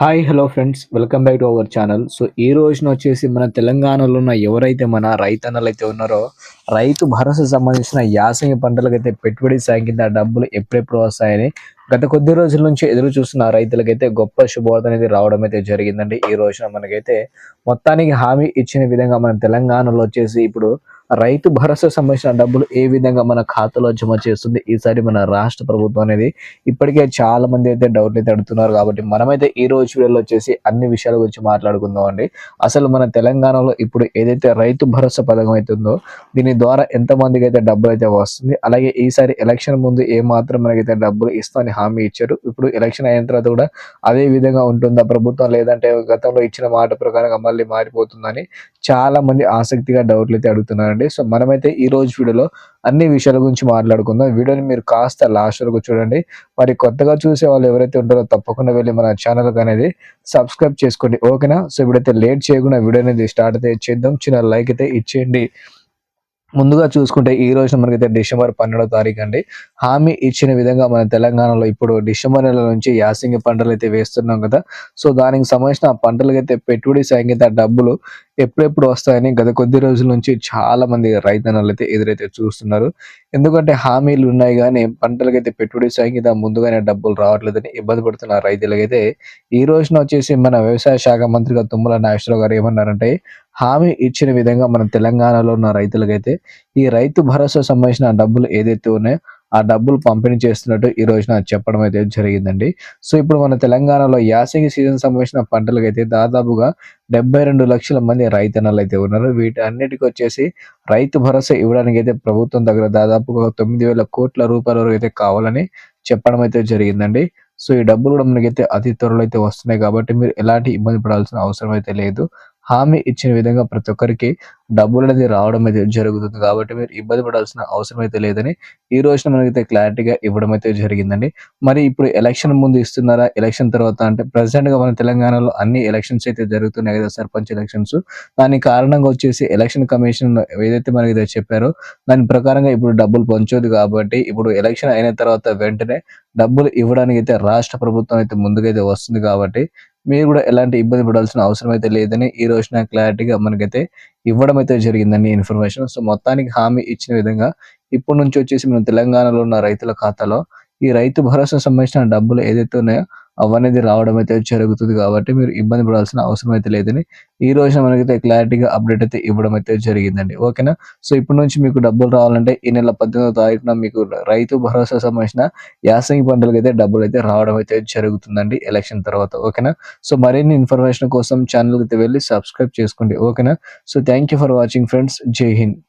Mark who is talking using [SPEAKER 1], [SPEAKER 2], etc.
[SPEAKER 1] Hi hello friends. Welcome back to our channel. So ఈ రోజున వచ్చేసి మన తెలంగాణలో ఉన్న ఎవరైతే మన రైతన్నలు అయితే ఉన్నారో రైతు భరోసా సంబంధించిన యాసంగి పంటలకైతే పెట్టుబడి సాయం కింద డబ్బులు ఎప్పుడెప్పుడు వస్తాయని గత కొద్ది రోజుల నుంచి ఎదురు చూస్తున్న రైతులకైతే గొప్ప శుభవార్త అనేది రావడం అయితే జరిగిందండి. ఈ రోజున మనకైతే మొత్తానికి హామీ ఇచ్చిన విధంగా మన తెలంగాణలో వచ్చేసి ఇప్పుడు రైతు భరోసా సంబంధించిన డబ్బులు ఏ విధంగా మన ఖాతాలో జమ చేస్తుంది? ఈసారి మన రాష్ట్ర ప్రభుత్వం అనేది ఇప్పటికే చాలా మంది అయితే డౌట్లు అయితే అడుగుతున్నారు కాబట్టి మనమైతే ఈ రోజు వీడియోలో వచ్చేసి అన్ని విషయాల గురించి మాట్లాడుకుందాం అండి. అసలు మన తెలంగాణలో ఇప్పుడు ఏదైతే రైతు భరోసా పథకం అవుతుందో దీని ద్వారా ఎంత మందికి అయితే డబ్బులు అయితే వస్తుంది? అలాగే ఈసారి ఎలక్షన్ ముందు ఏ మాత్రం మనకైతే డబ్బులు ఇస్తామని హామీ ఇచ్చారు. ఇప్పుడు ఎలక్షన్ అయిన తర్వాత కూడా అదే విధంగా ఉంటుందా ప్రభుత్వం? లేదంటే గతంలో ఇచ్చిన మాట ప్రకారంగా మళ్ళీ మారిపోతుందని చాలా మంది ఆసక్తిగా డౌట్లు అయితే అడుగుతున్నారు అండి సో మనమైతే ఈ రోజు వీడియోలో అన్ని విషయాల గురించి మాట్లాడుకుందాం. వీడియోని మీరు కాస్త లాస్ట్ వరకు చూడండి. మరి కొత్తగా చూసే వాళ్ళు ఎవరైతే ఉంటారో తప్పకుండా వెళ్ళి మన ఛానల్ అనేది సబ్స్క్రైబ్ చేసుకోండి. ఓకేనా? సో ఇప్పుడైతే లేట్ చేయకుండా వీడియో అనేది స్టార్ట్ అయితే చేద్దాం. చిన్న లైక్ అయితే ఇచ్చేయండి. ముందుగా చూసుకుంటే ఈ రోజు మనకైతే డిసెంబర్ పన్నెండో తారీఖు అండి. హామీ ఇచ్చిన విధంగా మన తెలంగాణలో ఇప్పుడు డిసెంబర్ నెల నుంచి యాసింగి పంటలు అయితే వేస్తున్నాం కదా. సో దానికి సంబంధించిన పంటలకైతే పెట్టుబడి సాంకేత డబ్బులు ఎప్పుడెప్పుడు వస్తాయని గత కొద్ది రోజుల నుంచి చాలా మంది రైతన్నలు అయితే ఎదురైతే చూస్తున్నారు. ఎందుకంటే హామీలు ఉన్నాయి కానీ పంటలకైతే పెట్టుబడి సాంకేత ముందుగానే డబ్బులు రావట్లేదని ఇబ్బంది పడుతున్న రైతులకైతే ఈ రోజున వచ్చేసి మన వ్యవసాయ శాఖ మంత్రిగా తుమ్మల నాగేశ్వరరావు గారు ఏమన్నారంటే హామీ ఇచ్చిన విధంగా మన తెలంగాణలో ఉన్న రైతులకైతే ఈ రైతు భరోసా సంబంధించిన డబ్బులు ఏదైతే ఉన్నాయో ఆ డబ్బులు పంపిణీ చేస్తున్నట్టు ఈ రోజున చెప్పడం అయితే జరిగిందండి. సో ఇప్పుడు మన తెలంగాణలో యాసంగి సీజన్ సంబంధించిన పంటలకైతే దాదాపుగా డెబ్బై రెండు లక్షల మంది రైతన్నలు అయితే ఉన్నారు. వీటి అన్నిటికీ వచ్చేసి రైతు భరోసా ఇవ్వడానికి అయితే ప్రభుత్వం దగ్గర దాదాపుగా తొమ్మిది వేల కోట్ల రూపాయల వరకు అయితే కావాలని చెప్పడం అయితే జరిగిందండి. సో ఈ డబ్బులు కూడా మనకైతే అతి త్వరలో అయితే వస్తున్నాయి కాబట్టి మీరు ఎలాంటి ఇబ్బంది పడాల్సిన అవసరం అయితే లేదు. హామీ ఇచ్చిన విధంగా ప్రతి ఒక్కరికి డబ్బులు అనేది రావడం అయితే జరుగుతుంది. కాబట్టి మీరు ఇబ్బంది పడాల్సిన అవసరం అయితే లేదని ఈ రోజున మనకైతే క్లారిటీగా ఇవ్వడం అయితే జరిగిందండి. మరి ఇప్పుడు ఎలక్షన్ ముందు ఇస్తున్నారా? ఎలక్షన్ తర్వాత అంటే ప్రెసెంట్గా మన తెలంగాణలో అన్ని ఎలక్షన్స్ అయితే జరుగుతున్నాయి కదా సర్పంచ్ ఎలక్షన్స్ దాని కారణంగా వచ్చేసి ఎలక్షన్ కమిషన్ ఏదైతే మనకి చెప్పారో దాని ప్రకారంగా ఇప్పుడు డబ్బులు పంచోదు కాబట్టి ఇప్పుడు ఎలక్షన్ అయిన తర్వాత వెంటనే డబ్బులు ఇవ్వడానికి అయితే రాష్ట్ర ప్రభుత్వం అయితే ముందుకైతే వస్తుంది కాబట్టి మీరు కూడా ఎలాంటి ఇబ్బంది పడాల్సిన అవసరం అయితే లేదని ఈ రోజున క్లారిటీగా మనకైతే ఇవ్వడం అయితే జరిగిందండి ఇన్ఫర్మేషన్ సో మొత్తానికి హామీ ఇచ్చిన విధంగా ఇప్పటి నుంచి వచ్చేసి మన తెలంగాణలో ఉన్న రైతుల ఖాతాలో ఈ రైతు భరోసా సంబంధించిన డబ్బులు ఏదైతే ఉన్నాయో అవనేది రావడం అయితే జరుగుతుంది కాబట్టి మీరు ఇబ్బంది పడాల్సిన అవసరం అయితే లేదని ఈ రోజున మనకైతే క్లారిటీగా అప్డేట్ అయితే ఇవ్వడం అయితే జరిగిందండి. ఓకేనా? సో ఇప్పటి నుంచి మీకు డబ్బులు రావాలంటే ఈ నెల పద్దెనిమిదో తారీఖున మీకు రైతు భరోసా సంబంధించిన యాసంగి పంటలకు అయితే డబ్బులు అయితే రావడం అయితే జరుగుతుందండి ఎలక్షన్ తర్వాత. ఓకేనా? సో మరిన్ని ఇన్ఫర్మేషన్ కోసం ఛానల్కి అయితే వెళ్ళి సబ్స్క్రైబ్ చేసుకోండి. ఓకేనా? So thank for watching friends. Jai Hind.